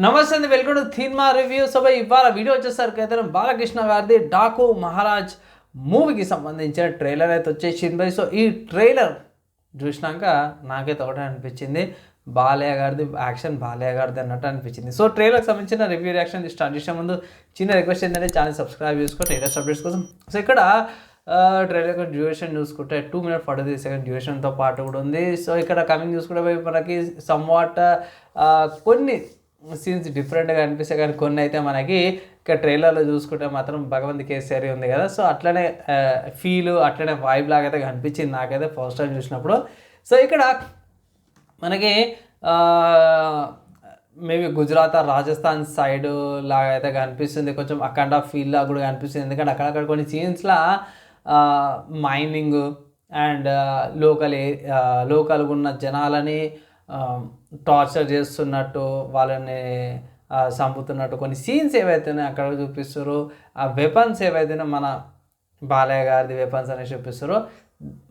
నమస్తే అండి welcome to cinema review. So ఇవాళ వీడియో వచ్చేసరికి అయితే బాలకృష్ణ గారిది డాకు మహారాజ్ మూవీకి సంబంధించిన ట్రైలర్ అయితే వచ్చేసింది. సో ఈ ట్రైలర్ చూసినాక నాకైతే ఒకటే అనిపించింది. బాలయ్య గారిది యాక్షన్ బాలయ్య గారిది అన్నట్టు అనిపించింది. సో ట్రైలర్కి సంబంధించిన రివ్యూ రియాక్షన్ స్టార్ట్ చేసే ముందు చిన్న రిక్వెస్ట్ ఏంటంటే ఛానల్ సబ్స్క్రైబ్ చేసుకో ట్రైలర్స్ అప్డేట్స్ కోసం. సో ఇక్కడ ట్రైలర్ యొక్క డ్యూరేషన్ చూసుకుంటే two minute forty three second డ్యూరేషన్తో పాటు కూడా ఉంది. సో ఇక్కడ కమింగ్ చూసుకుంటే మనకి సమ్వాట్ కొన్ని సీన్స్ డిఫరెంట్గా అనిపిస్తాయి. కానీ కొన్ని అయితే మనకి ఇక్కడ ట్రైలర్లో చూసుకుంటే మాత్రం భగవంత్ కేసరి ఉంది కదా. సో అట్లనే ఫీల్ అట్లనే వైబ్ లాగా అయితే కనిపించింది నాకైతే ఫస్ట్ టైం చూసినప్పుడు. సో ఇక్కడ మనకి మేబీ గుజరాత్ రాజస్థాన్ సైడ్ లాగా అయితే కనిపిస్తుంది. కొంచెం అక్కడ ఫీల్ లాగా కూడా కనిపిస్తుంది. ఎందుకంటే అక్కడక్కడ కొన్ని సీన్స్లో మైనింగ్ అండ్ లోకల్ లోకల్గా ఉన్న జనాలని టార్చర్ చేస్తున్నట్టు వాళ్ళని చంపుతున్నట్టు కొన్ని సీన్స్ ఏవైతేనే అక్కడ చూపిస్తారు ఆ వెపన్స్ ఏవైతేనే మన బాలయ్య గారిది వెపన్స్ అనేసి చూపిస్తారు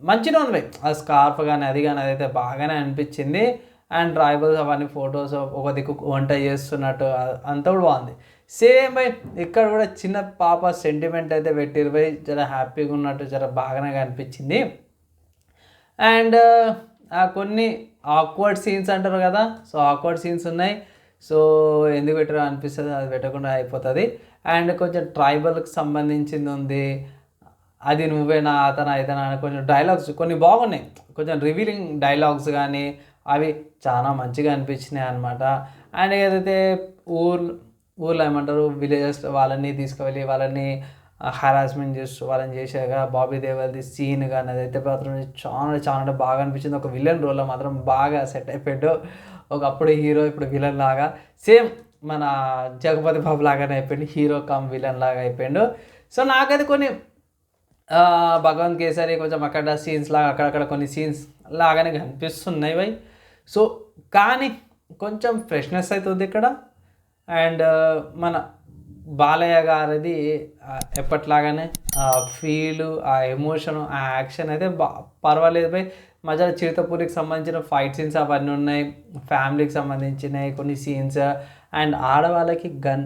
మంచిగా ఉన్నాయి ఆ స్కార్ఫ్ కానీ అది కానీ అదైతే బాగానే అనిపించింది. అండ్ ట్రైబల్స్ అవన్నీ ఫొటోస్ ఒక దిక్కు వంట చేస్తున్నట్టు అంతా కూడా బాగుంది. సేమ్ బై ఇక్కడ కూడా చిన్న పాప సెంటిమెంట్ అయితే పెట్టిరు బై జర హ్యాపీగా ఉన్నట్టు జర బాగానే కనిపించింది అండ్ కొన్ని ఆక్వర్డ్ సీన్స్ అంటారు కదా సో ఆక్వర్డ్ సీన్స్ ఉన్నాయి. సో ఎందుకు పెట్టారో అనిపిస్తుంది అది పెట్టకుండా అయిపోతుంది. అండ్ కొంచెం ట్రైబల్కి సంబంధించింది ఉంది అది నువ్వేనా అతను ఇతనా అని కొంచెం డైలాగ్స్ కొన్ని బాగున్నాయి. కొంచెం రివీలింగ్ డైలాగ్స్ కానీ అవి చాలా మంచిగా అనిపించినాయి అనమాట అండ్ ఏదైతే ఊర్ ఊర్లో ఏమంటారు విలేజెస్ వాళ్ళని తీసుకువెళ్ళి వాళ్ళని హరాస్మెంట్ చేస్తూ వాళ్ళని చేశాక బాబీ దేవల్ది సీన్ కానీ అదైతే మాత్రం చాలా చాలా అంటే బాగా అనిపించింది. ఒక విలన్ రోల్లో మాత్రం బాగా సెట్ అయిపోయాడు. ఒకప్పుడు హీరో ఇప్పుడు విలన్ లాగా. సేమ్ మన జగపతి బాబు లాగానే అయిపోయింది హీరో కమ్ విలన్ లాగా అయిపోయాడు. సో నాకైతే కొన్ని భగవంత్ కేసరి కొంచెం అక్కడ సీన్స్ లాగా అక్కడక్కడ కొన్ని సీన్స్ లాగానే కనిపిస్తున్నాయి బై సో కానీ కొంచెం ఫ్రెష్నెస్ అవుతుంది ఇక్కడ. అండ్ మన బాలయ్య గారిది ఎప్పట్లాగానే ఆ ఫీలు ఆ ఎమోషన్ ఆ యాక్షన్ అయితే బా పర్వాలేదు బై మధ్యలో చిరుతపూరికి సంబంధించిన ఫైట్ సీన్స్ అవన్నీ ఉన్నాయి. ఫ్యామిలీకి సంబంధించినవి కొన్ని సీన్స్. అండ్ ఆడవాళ్ళకి గన్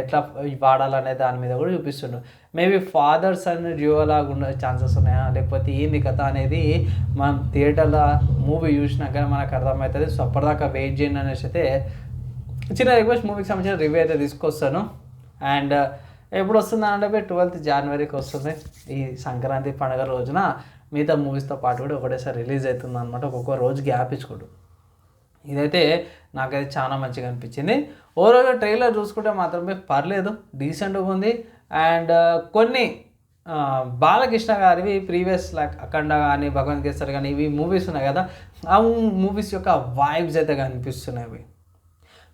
ఎట్లా వాడాలనే దాని మీద కూడా చూపిస్తుండ్రు మేబీ ఫాదర్స్ అనే డ్యూలాగా ఉండే ఛాన్సెస్ ఉన్నాయా? లేకపోతే ఏంది కథ అనేది మనం థియేటర్లో మూవీ చూసినాక మనకు అర్థమవుతుంది. సో అప్పటిదాకా వెయిట్ చేయండి అనేసి అయితే చిన్న రిక్వెస్ట్ మూవీకి సంబంధించిన రివ్యూ అయితే తీసుకొస్తాను. అండ్ ఎప్పుడు వస్తుంది అంటే ట్వెల్త్ జనవరికి వస్తుంది ఈ సంక్రాంతి పండుగ రోజున మిగతా మూవీస్తో పాటు కూడా ఒకటేసారి రిలీజ్ అవుతుంది అనమాట ఒక్కొక్క రోజు గ్యాప్ ఇచ్చుకోడు. ఇదైతే నాకైతే చాలా మంచిగా అనిపించింది. ఓవరాల్గా ట్రైలర్ చూసుకుంటే మాత్రమే పర్లేదు డీసెంట్గా ఉంది. అండ్ uh, కొన్ని బాలకృష్ణ గారివి ప్రీవియస్ లైక్ అఖండ కానీ భగవంత్ కేసర్ కానీ ఇవి మూవీస్ ఉన్నాయి కదా ఆ మూవీస్ యొక్క వైబ్స్ అయితే కనిపిస్తున్నాయి అవి.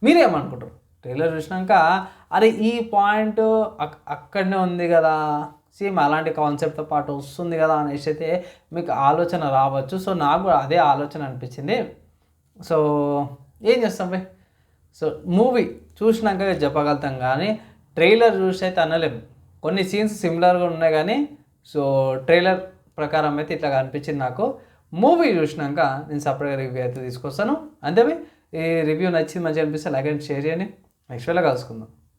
మీరేమనుకుంటారు ట్రైలర్ చూసినాక అరే ఈ పాయింట్ అక్- అక్కడనే ఉంది కదా. సేమ్ అలాంటి కాన్సెప్ట్తో పాటు వస్తుంది కదా అనేసి అయితే మీకు ఆలోచన రావచ్చు. సో నాకు కూడా అదే ఆలోచన అనిపించింది. సో ఏం చేస్తాం బై? సో మూవీ చూసినాక చెప్పగలుగుతాం కానీ ట్రైలర్ చూసి అయితే అనలేము కొన్ని సీన్స్ సిమిలర్గా ఉన్నాయి కానీ సో ట్రైలర్ ప్రకారం అయితే ఇట్లా అనిపించింది నాకు. మూవీ చూసినాక నేను సపరేట్గా రివ్యూ అయితే తీసుకొస్తాను. అంతే ఈ రివ్యూ నచ్చింది మంచిగా అనిపిస్తే లైక్ అండ్ షేర్ చేయండి. నెక్స్ట్ వేళ కలుసుకుందాం.